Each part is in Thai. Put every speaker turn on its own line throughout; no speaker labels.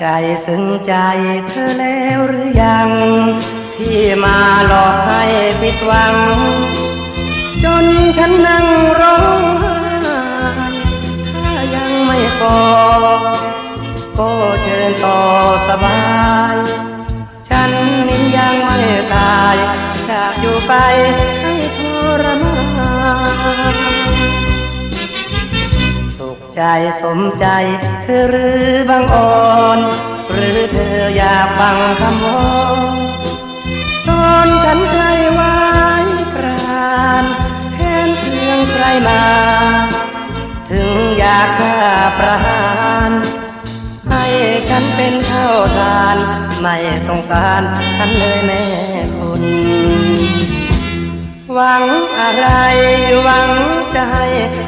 ใจซึ้งใจเธอแล้วหรือยัง ที่มาหลอกให้ผิดหวัง จนฉันนั่งร้องไห้ถ้ายังไม่พอก็เชิญต่อสบาย ฉันนี้ยังไม่ตายจะอยู่ไป ใจสมใจเธอหรือบางอ่อน หรือเธออยากฟังคำวอนตอนฉันใกล้ไว้กรานแทนเคืองใครมา ถึงอยากฆ่าประหารให้ฉันเป็นเท่าทาน ไม่สงสารฉันเลยแม่คุณหวังอะไรหวังใจ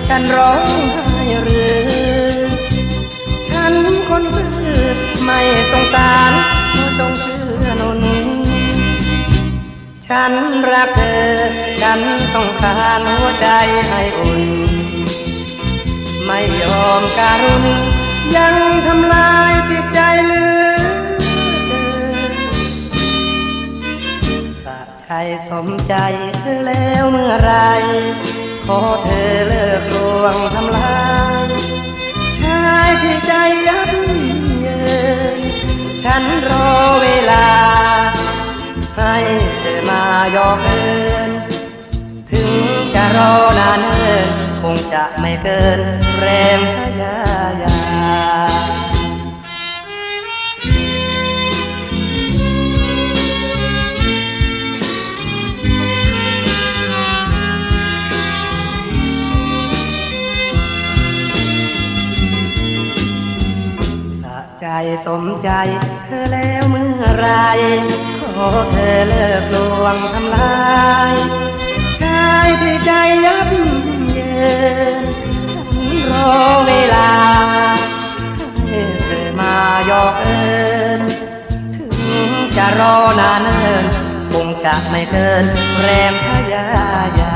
ฉันร้องไห้ คนซื่อไม่สงสารเมื่อจงเชื่อหนุนฉันรักเธอ ฉันต้องการหัวใจให้อุ่น ไม่ยอมการุณยังทำลายจิตใจเลือเกินสะใจสมใจเธอแล้วเมื่อไร ขอเธอเลิกลวงทำลาย มายอเอิน ถึงจะรอนานเนินคงจะไม่เกินแรงพยายามสะใจสมใจเธอแล้วเมื่อไร ขอเธอเลิกลวงทำลายชายที่ใจยับเยินฉันรอเวลาให้เธอมายอกเอินถึงจะรอนานเนินคงจะไม่เกินแรมพยายา